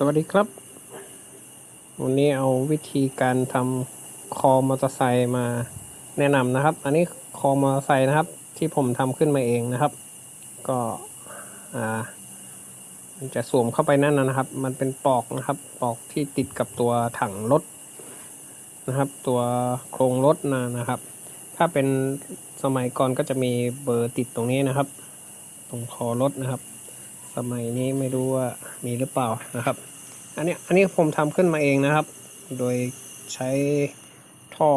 สวัสดีครับ วันนี้เอาวิธีการทำคอมอเตอร์ไซค์มาแนะนำนะครับ อันนี้คอมอเตอร์ไซค์นะครับ ที่ผมทำขึ้นมาเองนะครับ ก็อ่ามันจะสวมเข้าไปนั่นนะครับ มันเป็นปลอกนะครับปลอกที่ติดกับตัวถังรถนะครับ ตัวโครงรถนะนะครับ ถ้าเป็นสมัยก่อนก็จะมีเบอร์ติดตรงนี้นะครับ ตรงคอรถนะครับ สมัยนี้ไม่รู้ว่ามีหรือเปล่านะครับ อันนี้อันนี้ผมทำขึ้นมาเองนะครับ โดยใช้ท่อ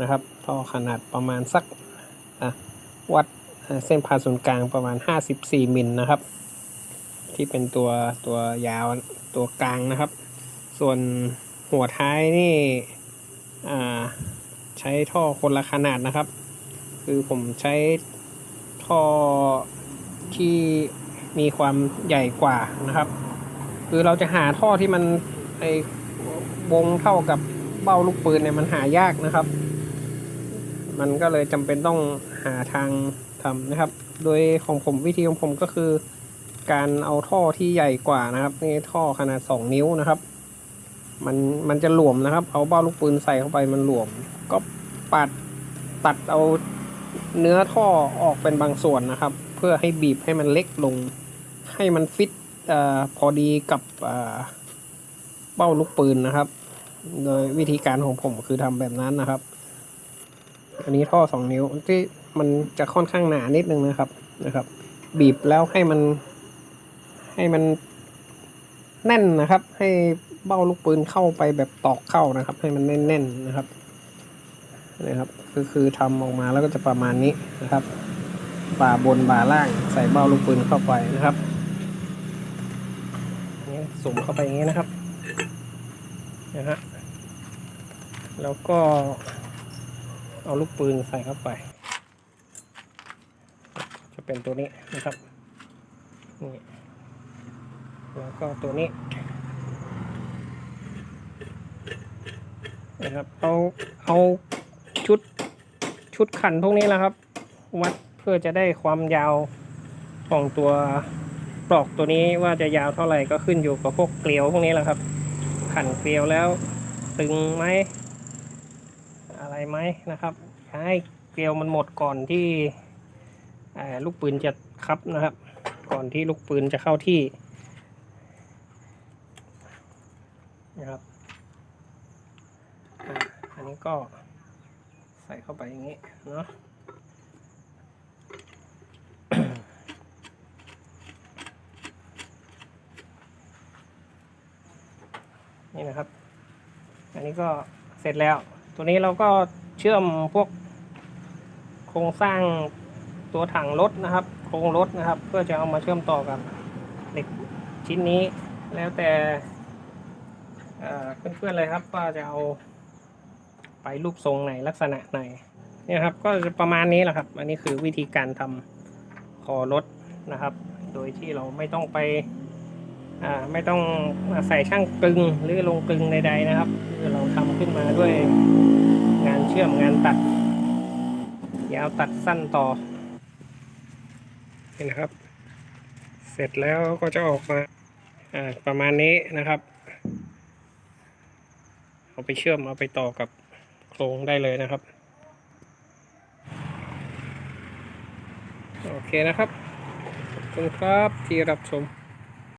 นะครับ ท่อขนาดประมาณสักวัดเส้นผ่าศูนย์กลางประมาณ 54มิลนะครับ ที่เป็นตัวตัวยาวตัวกลางนะครับ ส่วนหัวท้ายนี่ใช้ท่อคนละขนาดนะครับ คือผมใช้ท่อที่ มีความใหญ่กว่านะครับ คือเราจะหาท่อที่มันไอวงเท่ากับเบ้าลูกปืนเนี่ยมันหายากนะครับ มันก็เลยจำเป็นต้องหาทางทำนะครับ โดยของผมวิธีของผมก็คือการเอาท่อที่ใหญ่กว่านะครับนี่ท่อขนาด 2 นิ้วนะครับ มันมันจะหลวมนะครับ เอาเบ้าลูกปืนใส่เข้าไปมันหลวม ก็ปัดตัดเอาเนื้อท่อออกเป็นบางส่วนนะครับ เพื่อให้บีบให้มันเล็กลง ให้มันฟิตอ่อพอดีกับเอ่อเป้าลูกปืนนะครับ โดยวิธีการของผมคือทำแบบนั้นนะครับ อันนี้ท่อสองนิ้วที่มันจะค่อนข้างหนานิดนึงนะครับนะครับ บีบแล้วให้มันให้มันแน่นนะครับ ให้เบ้าลูกปืนเข้าไปแบบตอกเข้านะครับ ให้มันแน่นๆนะครับนะครับคือคือทำออกมาแล้วก็จะประมาณนี้นะครับ บ่าบนบ่าล่างใส่เบ้าลูกปืนเข้าไปนะครับนี่สุ่มเข้าไปอย่างนี้นะครับนะฮะแล้วก็เอาลูกปืนใส่เข้าไป จะเป็นตัวนี้นะครับนี่แล้วก็ตัวนี้นะครับเอาเอาชุดชุดขันพวกนี้แหละครับ วัด พื่อจะได้ความยาวของตัวปลอกตัวนี้ว่าจะยาวเท่าไหร่ก็ขึ้นอยู่กับพวกเกลียวพวกนี้แหละครับ ขันเกลียวแล้วตึงไหมอะไรไหมนะครับให้เกลียวมันหมดก่อนที่ลูกปืนจะคับนะครับ ก่อนที่ลูกปืนจะเข้าที่นะครับอันนี้ก็ใส่เข้าไปอย่างนี้เนาะ นี่นะครับ อันนี้ก็เสร็จแล้ว ตัวนี้เราก็เชื่อมพวกโครงสร้างตัวถังรถนะครับ โครงรถนะครับ เพื่อจะเอามาเชื่อมต่อกับเหล็กชิ้นนี้ แล้วแต่เพื่อนๆเลยครับว่าจะเอาไปรูปทรงไหนลักษณะไหนเนี่ยครับก็จะประมาณนี้แหละครับ อันนี้คือวิธีการทำคอรถนะครับ โดยที่เราไม่ต้องไป ไม่ต้องใส่ช่างกลึงหรือลงกลึงใดๆนะครับคือเราทำขึ้นมาด้วยงานเชื่อมงานตัด ยาวตัดสั้นต่อนี่นะครับ เสร็จแล้วก็จะออกมาอ่าประมาณนี้นะครับ เอาไปเชื่อมเอาไปต่อกับโครงได้เลยนะครับ โอเคนะครับขอบคุณครับที่รับชม